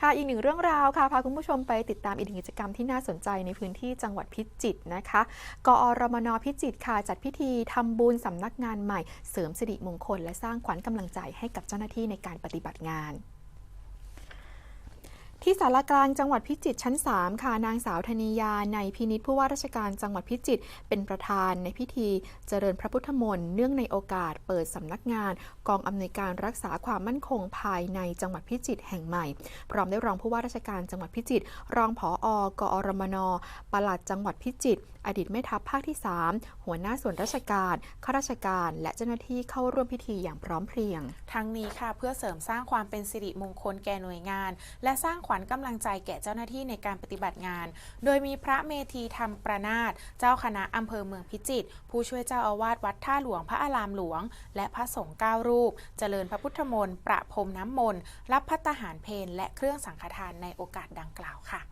ค่ะอีกหนึ่งเรื่องราวค่ะพาคุณผู้ชมไปติดตามอีกหนึ่งกิจกรรมที่น่าสนใจในพื้นที่จังหวัดพิจิตรนะคะกอรมนพิจิตรค่ะจัดพิธีทำบุญสำนักงานใหม่ เสริมสิริมงคล และสร้างขวัญกำลังใจให้กับเจ้าหน้าที่ในการปฏิบัติงาน ที่สารกลางจังหวัดพิจิตรชั้น 3 ค่ะนางสาวธนียาในพินิจผู้ว่าราชการจังหวัดพิจิตรเป็นประธานในพิธีเจริญพระพุทธมนต์เนื่องในโอกาสเปิดสำนักงาน กองอำนวยการรักษาความมั่นคงภายในจังหวัดพิจิตรแห่งใหม่ พร้อมได้รองผู้ว่าราชการจังหวัดพิจิตรรองผออกอรมนปลัดจังหวัดพิจิตรอดีตแม่ทัพภาคที่ 3 หัวหน้าส่วนราชการข้าราชการ และเจ้าหน้าที่เข้าร่วมพิธีอย่างพร้อมเพรียง ทั้งนี้ค่ะเพื่อเสริมสร้างความเป็นสิริมงคลแก่หน่วยงาน และสร้างขวัญกำลังใจแก่เจ้าหน้าที่ในการปฏิบัติงาน โดยมีพระเมธีธรรมประนาตเจ้าคณะอำเภอเมืองพิจิตรผู้ช่วยเจ้าอาวาสวัดท่าหลวงพระอารามหลวง และพระสงฆ์เก้ารูป เจริญพระพุทธมนต์ประพรมน้ำมนต์รับพัตหารเพลและเครื่องสังฆทานในโอกาสดังกล่าวค่ะ